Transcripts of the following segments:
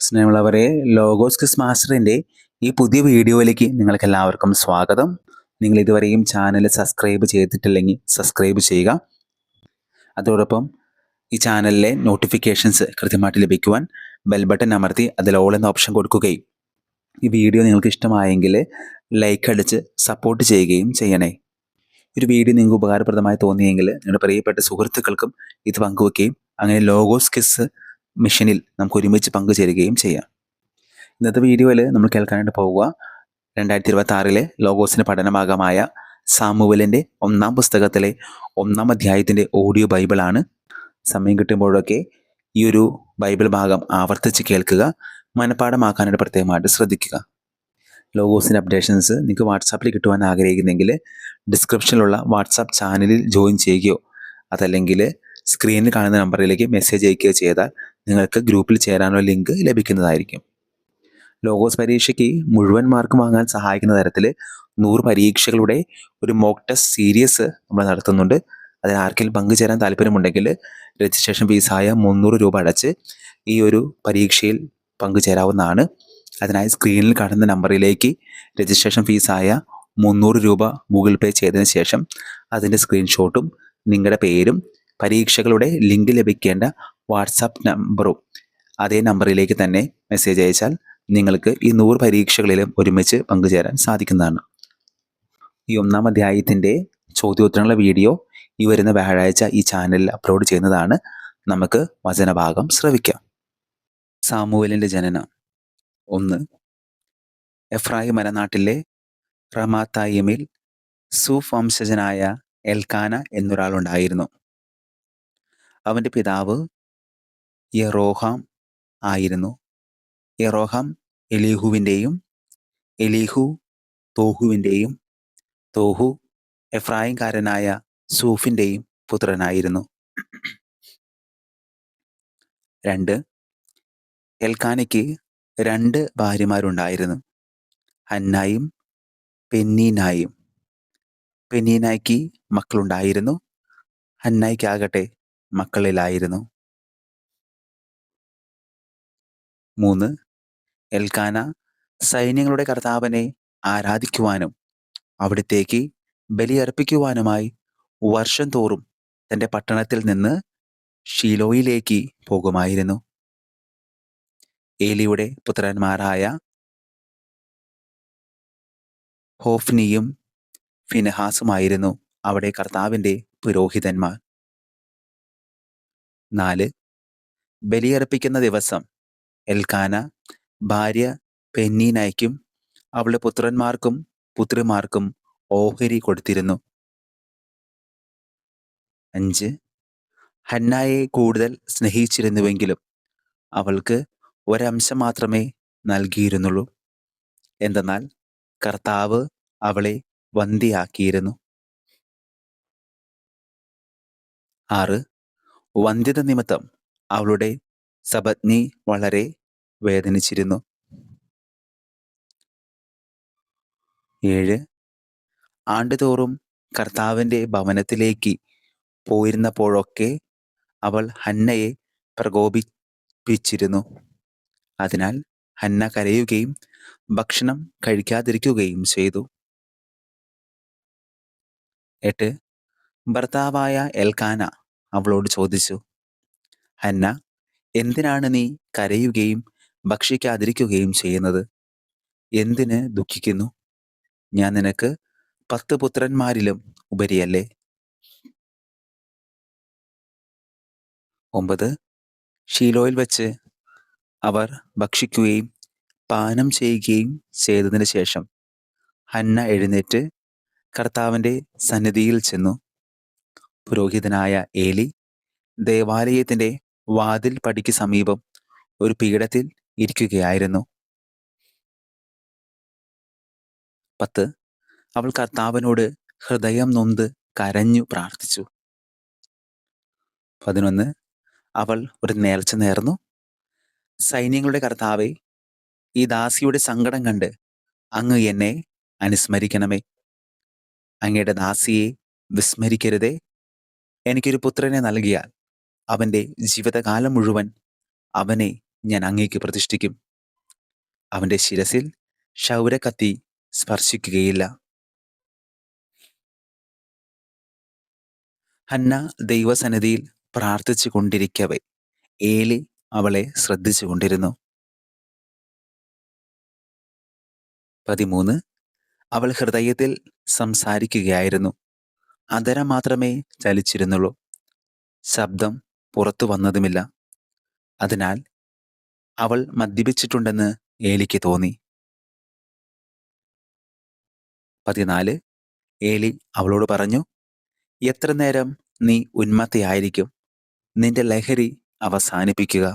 സ്നേഹമുള്ളവരെ logos Chris മാസ്റ്ററിന്റെ ഈ പുതിയ വീഡിയോയിലേക്ക് നിങ്ങൾക്ക് എല്ലാവർക്കും സ്വാഗതം. നിങ്ങൾ ഇതുവരെയും ചാനൽ സബ്സ്ക്രൈബ് ചെയ്തിട്ടില്ലെങ്കിൽ സബ്സ്ക്രൈബ് ചെയ്യുക. അതോടൊപ്പം ഈ ചാനലിലെ നോട്ടിഫിക്കേഷൻസ് കൃത്യമായിട്ട് ലഭിക്കുവാൻ ബെൽ ബട്ടൺ അമർത്തി അതിൽ ഓൾ എന്ന ഓപ്ഷൻ കൊടുക്കുകയും ഈ വീഡിയോ നിങ്ങൾക്ക് ഇഷ്ടമായെങ്കിൽ ലൈക്ക് അടിച്ച് സപ്പോർട്ട് ചെയ്യുകയും ചെയ്യണേ. ഒരു വീഡിയോ നിങ്ങൾക്ക് ഉപകാരപ്രദമായി തോന്നിയെങ്കിൽ നിങ്ങളുടെ പ്രിയപ്പെട്ട സുഹൃത്തുക്കൾക്കും ഇത് പങ്കുവെക്കുകയും അങ്ങനെ ലോഗോസ് കിസ് മിഷനിൽ നമുക്ക് ഒരുമിച്ച് പങ്കുചേരുകയും ചെയ്യാം. ഇന്നത്തെ വീഡിയോയിൽ നമ്മൾ കേൾക്കാനായിട്ട് പോവുക. രണ്ടായിരത്തി ഇരുപത്തി ആറിലെ ലോഗോസിന്റെ പഠനഭാഗമായ സാമുവലിന്റെ ഒന്നാം പുസ്തകത്തിലെ ഒന്നാം അധ്യായത്തിന്റെ ഓഡിയോ ബൈബിളാണ്. സമയം കിട്ടുമ്പോഴൊക്കെ ഈ ഒരു ബൈബിൾ ഭാഗം ആവർത്തിച്ച് കേൾക്കുക മനഃപ്പാഠമാക്കാനായിട്ട് പ്രത്യേകമായിട്ട് ശ്രദ്ധിക്കുക. ലോഗോസിന്റെ അപ്ഡേഷൻസ് നിങ്ങൾക്ക് വാട്സാപ്പിൽ കിട്ടുവാൻ ആഗ്രഹിക്കുന്നെങ്കിൽ ഡിസ്ക്രിപ്ഷനിലുള്ള വാട്സാപ്പ് ചാനലിൽ ജോയിൻ ചെയ്യുകയോ അതല്ലെങ്കിൽ സ്ക്രീനിൽ കാണുന്ന നമ്പറിലേക്ക് മെസ്സേജ് അയക്കുകയോ ചെയ്താൽ നിങ്ങൾക്ക് ഗ്രൂപ്പിൽ ചേരാനുള്ള ലിങ്ക് ലഭിക്കുന്നതായിരിക്കും. ലോഗോസ് പരീക്ഷയ്ക്ക് മുഴുവൻ മാർക്ക് വാങ്ങാൻ സഹായിക്കുന്ന തരത്തിൽ നൂറ് പരീക്ഷകളുടെ ഒരു മോക്ക് ടെസ്റ്റ് സീരീസ് നമ്മൾ നടത്തുന്നുണ്ട്. അതിൽ ആർക്കെങ്കിലും പങ്കുചേരാൻ താല്പര്യമുണ്ടെങ്കിൽ രജിസ്ട്രേഷൻ ഫീസായ മുന്നൂറ് രൂപ അടച്ച് ഈ ഒരു പരീക്ഷയിൽ പങ്കുചേരാവുന്നതാണ്. അതിനായി സ്ക്രീനിൽ കാണുന്ന നമ്പറിലേക്ക് രജിസ്ട്രേഷൻ ഫീസായ മുന്നൂറ് രൂപ ഗൂഗിൾ പേ ചെയ്തതിന് ശേഷം അതിന്റെ സ്ക്രീൻഷോട്ടും നിങ്ങളുടെ പേരും പരീക്ഷകളുടെ ലിങ്ക് ലഭിക്കേണ്ട വാട്സാപ്പ് നമ്പറും അതേ നമ്പറിലേക്ക് തന്നെ മെസ്സേജ് അയച്ചാൽ നിങ്ങൾക്ക് ഈ നൂറ് പരീക്ഷകളിലും ഒരുമിച്ച് പങ്കുചേരാൻ സാധിക്കുന്നതാണ്. ഈ ഒന്നാം അധ്യായത്തിന്റെ ചോദ്യോത്തരങ്ങളുടെ വീഡിയോ ഈ വരുന്ന വ്യാഴാഴ്ച ഈ ചാനലിൽ അപ്ലോഡ് ചെയ്യുന്നതാണ്. നമുക്ക് വചനഭാഗം ശ്രവിക്കാം. സാമുവലിന്റെ ജനനം. ഒന്ന്. എഫ്രായി മലനാട്ടിലെ റമാത്തായിമിൽ സൂഫ് വംശജനായ എൽക്കാന എന്നൊരാളുണ്ടായിരുന്നു. അവന്റെ പിതാവ് യറോഹാം ആയിരുന്നു. യറോഹാം എലീഹുവിന്റെയും എലീഹു തോഹുവിന്റെയും തോഹു എഫ്രായംകാരനായ സൂഫിന്റെയും പുത്രനായിരുന്നു. രണ്ട് എൽക്കാനയ്ക്ക് രണ്ട് ഭാര്യമാരുണ്ടായിരുന്നു. ഹന്നായും പെന്നീനായും. പെന്നീനായ്ക്ക് മക്കളുണ്ടായിരുന്നു. ഹന്നായ്ക്കാകട്ടെ മക്കളിലായിരുന്നു. മൂന്ന് എൽക്കാന സൈന്യങ്ങളുടെ കർത്താവിനെ ആരാധിക്കുവാനും അവിടത്തേക്ക് ബലിയർപ്പിക്കുവാനുമായി വർഷം തോറും തന്റെ പട്ടണത്തിൽ നിന്ന് ഷീലോയിലേക്ക് പോകുമായിരുന്നു. ഏലിയുടെ പുത്രന്മാരായ ഹോഫ്നിയും ഫിനഹാസുമായിരുന്നു അവിടെ കർത്താവിന്റെ പുരോഹിതന്മാർ. നാല് ബലിയർപ്പിക്കുന്ന ദിവസം എൽക്കാന ഭാര്യ പെന്നീനയ്ക്കും അവളുടെ പുത്രന്മാർക്കും പുത്രിമാർക്കും ഓഹരി കൊടുത്തിരുന്നു. അഞ്ച്. ഹന്നായെ കൂടുതൽ സ്നേഹിച്ചിരുന്നുവെങ്കിലും അവൾക്ക് ഒരംശം മാത്രമേ നൽകിയിരുന്നുള്ളൂ. എന്തെന്നാൽ കർത്താവ് അവളെ വന്ധ്യയാക്കിയിരുന്നു. ആറ്. വന്ധ്യത നിമിത്തം അവളുടെ സപത്നി വളരെ വേദനിച്ചിരുന്നു. ഏഴ്. ആണ്ടുതോറും കർത്താവിന്റെ ഭവനത്തിലേക്ക് പോയിരുന്നപ്പോഴൊക്കെ അവൾ ഹന്നയെ പ്രകോപിപ്പിച്ചിരുന്നു. അതിനാൽ ഹന്ന കരയുകയും ഭക്ഷണം കഴിക്കാതിരിക്കുകയും ചെയ്തു. എട്ട്. ഭർത്താവായ എൽക്കാന അവളോട് ചോദിച്ചു ഹന്ന എന്തിനാണ് നീ കരയുകയും ഭക്ഷിക്കാതിരിക്കുകയും ചെയ്യുന്നത്? എന്തിന് ദുഃഖിക്കുന്നു? ഞാൻ നിനക്ക് പത്ത് പുത്രന്മാരിലും ഉപരിയല്ലേ? ഒമ്പത്. ഷീലോയിൽ വച്ച് അവർ ഭക്ഷിക്കുകയും പാനം ചെയ്യുകയും ചെയ്തതിന് ശേഷം ഹന്ന എഴുന്നേറ്റ് കർത്താവിന്റെ സന്നിധിയിൽ ചെന്നു. പുരോഹിതനായ ഏലി ദേവാലയത്തിന്റെ വാതിൽ പടിക്ക് സമീപം ഒരു പീഠത്തിൽ ഇരിക്കുകയായിരുന്നു. പത്ത്. അവൾ കർത്താവിനോട് ഹൃദയം നൊന്ത് കരഞ്ഞു പ്രാർത്ഥിച്ചു. പതിനൊന്ന്. അവൾ ഒരു നേർച്ച നേർന്നു. സൈന്യങ്ങളുടെ കർത്താവെ ഈ ദാസിയുടെ സങ്കടം കണ്ട് അങ്ങ് എന്നെ അനുസ്മരിക്കണമേ. അങ്ങയുടെ ദാസിയെ വിസ്മരിക്കരുതേ. എനിക്കൊരു പുത്രനെ നൽകിയാൽ അവന്റെ ജീവിതകാലം മുഴുവൻ അവനെ ഞാൻ അങ്ങേക്ക് പ്രതിഷ്ഠിക്കും. അവന്റെ ശിരസിൽ ക്ഷൗരക്കത്തി സ്പർശിക്കുകയില്ല. ഹന്ന ദൈവസന്നിധിയിൽ പ്രാർത്ഥിച്ചു കൊണ്ടിരിക്കവേ. ഏലി അവളെ ശ്രദ്ധിച്ചു കൊണ്ടിരുന്നു. പതിമൂന്ന്. അവൾ ഹൃദയത്തിൽ സംസാരിക്കുകയായിരുന്നു. അതര മാത്രമേ ചലിച്ചിരുന്നുള്ളൂ. ശബ്ദം പുറത്തു വന്നതുമില്ല. അതിനാൽ അവൾ മദ്യപിച്ചിട്ടുണ്ടെന്ന് ഏലിക്ക് തോന്നി. പതിനാല്. ഏലി അവളോട് പറഞ്ഞു എത്ര നേരം നീ ഉന്മത്തയായിരിക്കും? നിന്റെ ലഹരി അവസാനിപ്പിക്കുക.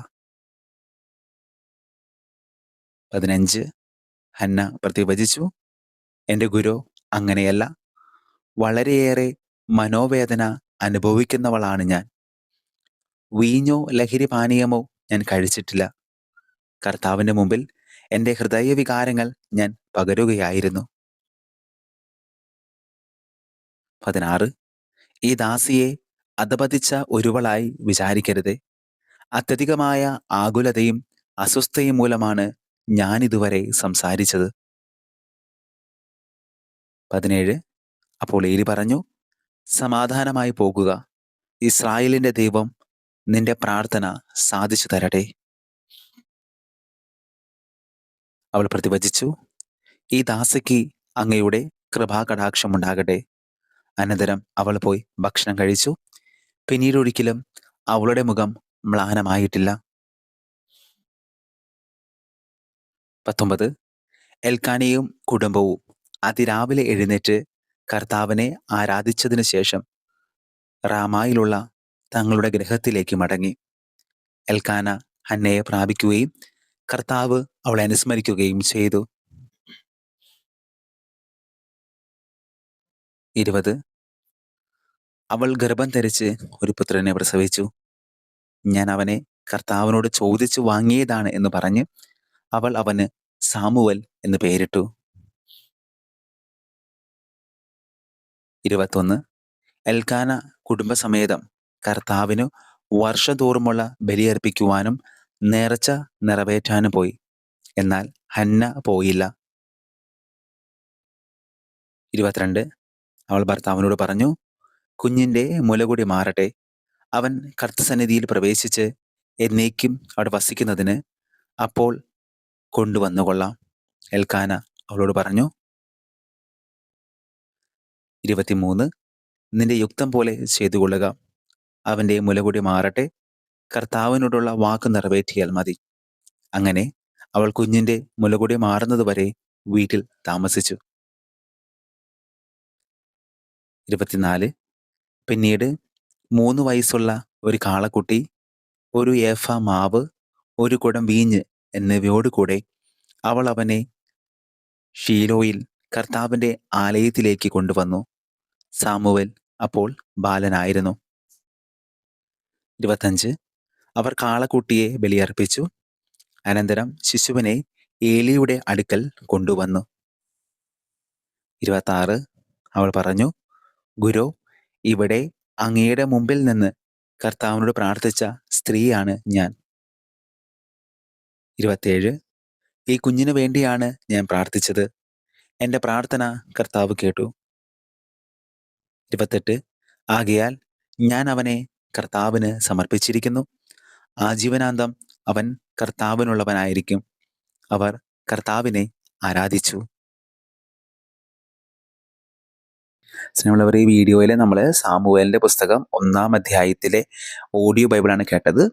പതിനഞ്ച്. ഹന്ന പ്രതിവചിച്ചു എന്റെ ഗുരു അങ്ങനെയല്ല. വളരെയേറെ മനോവേദന അനുഭവിക്കുന്നവളാണ് ഞാൻ. വീഞ്ഞോ ലഹരി പാനീയമോ ഞാൻ കഴിച്ചിട്ടില്ല. കർത്താവിന്റെ മുമ്പിൽ എന്റെ ഹൃദയവികാരങ്ങൾ ഞാൻ പകരുകയായിരുന്നു. പതിനാറ്. ഈ ദാസിയെ അധപതിച്ച ഒരുവളായി വിചാരിക്കരുത്. അത്യധികമായ ആകുലതയും അസ്വസ്ഥയും മൂലമാണ് ഞാൻ ഇതുവരെ സംസാരിച്ചത്. പതിനേഴ്. അപ്പോൾ ഏലി പറഞ്ഞു സമാധാനമായി പോകുക. ഇസ്രായേലിന്റെ ദൈവം നിന്റെ പ്രാർത്ഥന സാധിച്ചു തരട്ടെ. അവൾ പ്രതിവചിച്ചു ഈ ദാസയ്ക്ക് അങ്ങയുടെ കൃപാകടാക്ഷമുണ്ടാകട്ടെ അനന്തരം അവൾ പോയി ഭക്ഷണം കഴിച്ചു. പിന്നീട് ഒരിക്കലും അവളുടെ മുഖം മ്ലാനമായിട്ടില്ല. പത്തൊമ്പത് എൽക്കാനയും കുടുംബവും അതിരാവിലെ എഴുന്നേറ്റ് കർത്താവിനെ ആരാധിച്ചതിനു ശേഷം റാമായിലുള്ള തങ്ങളുടെ ഗ്രഹത്തിലേക്ക് മടങ്ങി. എൽക്കാന ഹന്നയെ പ്രാപിക്കുകയും കർത്താവ് അവളെ അനുസ്മരിക്കുകയും ചെയ്തു. ഇരുപത്. അവൾ ഗർഭം ധരിച്ച് ഒരു പുത്രനെ പ്രസവിച്ചു. ഞാൻ അവനെ കർത്താവിനോട് ചോദിച്ചു വാങ്ങിയതാണ് എന്ന് പറഞ്ഞ് അവൾ അവന് സാമുവൽ എന്ന് പേരിട്ടു. ഇരുപത്തൊന്ന്. എൽക്കാന കുടുംബസമേതം കർത്താവിനു വർഷതോറുമുള്ള ബലിയർപ്പിക്കുവാനും നേർച്ച നിറവേറ്റാനും പോയി. എന്നാൽ ഹന്ന പോയില്ല. ഇരുപത്തിരണ്ട്. അവൾ ഭർത്താവിനോട് പറഞ്ഞു കുഞ്ഞിന്റെ മുലകൂടി മാറട്ടെ. അവൻ കർത്തസന്നിധിയിൽ പ്രവേശിച്ച് എന്നേക്കും അവിടെ വസിക്കുന്നതിന് അപ്പോൾ കൊണ്ടുവന്നുകൊള്ളാം എൽക്കാന അവളോട് പറഞ്ഞു ഇരുപത്തിമൂന്ന്. നിന്റെ യുക്തം പോലെ ചെയ്തുകൊള്ളുക. അവന്റെ മുലകുടി മാറട്ടെ. കർത്താവിനോടുള്ള വാക്ക് നിറവേറ്റിയാൽ മതി. അങ്ങനെ അവൾ കുഞ്ഞിന്റെ മുലകുടി മാറുന്നതുവരെ വീട്ടിൽ താമസിച്ചു. ഇരുപത്തിനാല്. പിന്നീട് മൂന്ന് വയസ്സുള്ള ഒരു കാളക്കുട്ടി ഒരു ഏഫ മാവ് ഒരു കുടം വീഞ്ഞ് എന്നിവയോടുകൂടെ അവൾ അവനെ ഷീലോയിൽ കർത്താവിന്റെ ആലയത്തിലേക്ക് കൊണ്ടുവന്നു. സാമുവൽ അപ്പോൾ ബാലനായിരുന്നു. ഇരുപത്തഞ്ച് അവർ കാളക്കുട്ടിയെ ബലിയർപ്പിച്ചു. അനന്തരം ശിശുവിനെ ഏലിയുടെ അടുക്കൽ കൊണ്ടുവന്നു. ഇരുപത്തി അവൾ പറഞ്ഞു ഗുരു ഇവിടെ അങ്ങയുടെ മുമ്പിൽ നിന്ന് കർത്താവിനോട് പ്രാർത്ഥിച്ച സ്ത്രീയാണ് ഞാൻ. ഇരുപത്തേഴ് ഈ കുഞ്ഞിനു വേണ്ടിയാണ് ഞാൻ പ്രാർത്ഥിച്ചത്. എന്റെ പ്രാർത്ഥന കർത്താവ് കേട്ടു. ഇരുപത്തെട്ട്. ആകയാൽ ഞാൻ അവനെ കർത്താവിന് സമർപ്പിച്ചിരിക്കുന്നു. ആജീവനാന്തം അവൻ കർത്താവിനുള്ളവനായിരിക്കും. അവർ കർത്താവിനെ ആരാധിച്ചു. സ്നേഹമുള്ളവർ ഈ വീഡിയോയിൽ നമ്മൾ സാമുവേലിന്റെ പുസ്തകം ഒന്നാം അധ്യായത്തിലെ ഓഡിയോ ബൈബിളാണ് കേട്ടത്.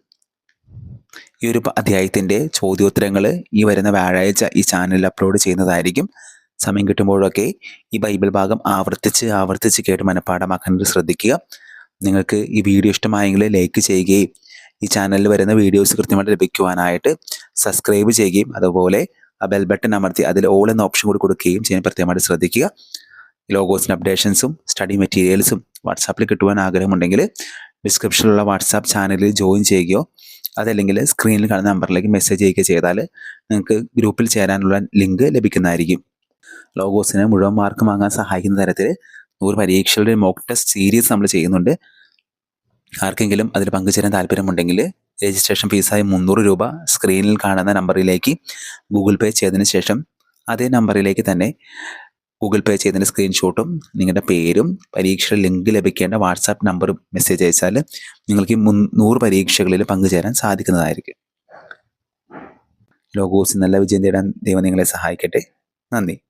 ഈ ഒരു അധ്യായത്തിന്റെ ചോദ്യോത്തരങ്ങൾ ഈ വരുന്ന വ്യാഴാഴ്ച ഈ ചാനലിൽ അപ്ലോഡ് ചെയ്യുന്നതായിരിക്കും. സമയം കിട്ടുമ്പോഴൊക്കെ ഈ ബൈബിൾ ഭാഗം ആവർത്തിച്ച് ആവർത്തിച്ച് കേട്ട് മനഃപ്പാഠമാക്കാൻ ശ്രദ്ധിക്കുക. നിങ്ങൾക്ക് ഈ വീഡിയോ ഇഷ്ടമായെങ്കിൽ ലൈക്ക് ചെയ്യുകയും ഈ ചാനലിൽ വരുന്ന വീഡിയോസ് കൃത്യമായിട്ട് ലഭിക്കുവാനായിട്ട് സബ്സ്ക്രൈബ് ചെയ്യുകയും അതുപോലെ ആ ബെൽ ബട്ടൺ അമർത്തി അതിൽ ഓൾ എന്ന ഓപ്ഷൻ കൂടി കൊടുക്കുകയും ചെയ്യാൻ പ്രത്യേകമായിട്ട് ശ്രദ്ധിക്കുക. ലോഗോസിന്റെ അപ്ഡേഷൻസും സ്റ്റഡി മെറ്റീരിയൽസും വാട്സാപ്പിൽ കിട്ടുവാൻ ആഗ്രഹമുണ്ടെങ്കിൽ ഡിസ്ക്രിപ്ഷനിലുള്ള വാട്സാപ്പ് ചാനലിൽ ജോയിൻ ചെയ്യുകയോ അതല്ലെങ്കിൽ സ്ക്രീനിൽ കാണുന്ന നമ്പറിലേക്ക് മെസ്സേജ് ചെയ്യുകയോ ചെയ്താൽ നിങ്ങൾക്ക് ഗ്രൂപ്പിൽ ചേരാനുള്ള ലിങ്ക് ലഭിക്കുന്നതായിരിക്കും. ലോഗോസിനെ മുഴുവൻ മാർക്ക് വാങ്ങാൻ സഹായിക്കുന്ന തരത്തിൽ നൂറ് പരീക്ഷകളുടെ മോക്ക് ടെസ്റ്റ് സീരീസ് നമ്മൾ ചെയ്യുന്നുണ്ട്. ആർക്കെങ്കിലും അതിൽ പങ്കുചേരാൻ താല്പര്യമുണ്ടെങ്കിൽ രജിസ്ട്രേഷൻ ഫീസായി മുന്നൂറ് രൂപ സ്ക്രീനിൽ കാണുന്ന നമ്പറിലേക്ക് ഗൂഗിൾ പേ ചെയ്തതിന് ശേഷം അതേ നമ്പറിലേക്ക് തന്നെ ഗൂഗിൾ പേ ചെയ്തതിന്റെ സ്ക്രീൻഷോട്ടും നിങ്ങളുടെ പേരും പരീക്ഷയുടെ ലിങ്ക് ലഭിക്കേണ്ട വാട്സാപ്പ് നമ്പറും മെസ്സേജ് അയച്ചാൽ നിങ്ങൾക്ക് ഈ മുന്നൂറ് പരീക്ഷകളിൽ പങ്കുചേരാൻ സാധിക്കുന്നതായിരിക്കും. ലോഗോസ് നല്ല വിജയം നേടാൻ ദൈവം നിങ്ങളെ സഹായിക്കട്ടെ. നന്ദി.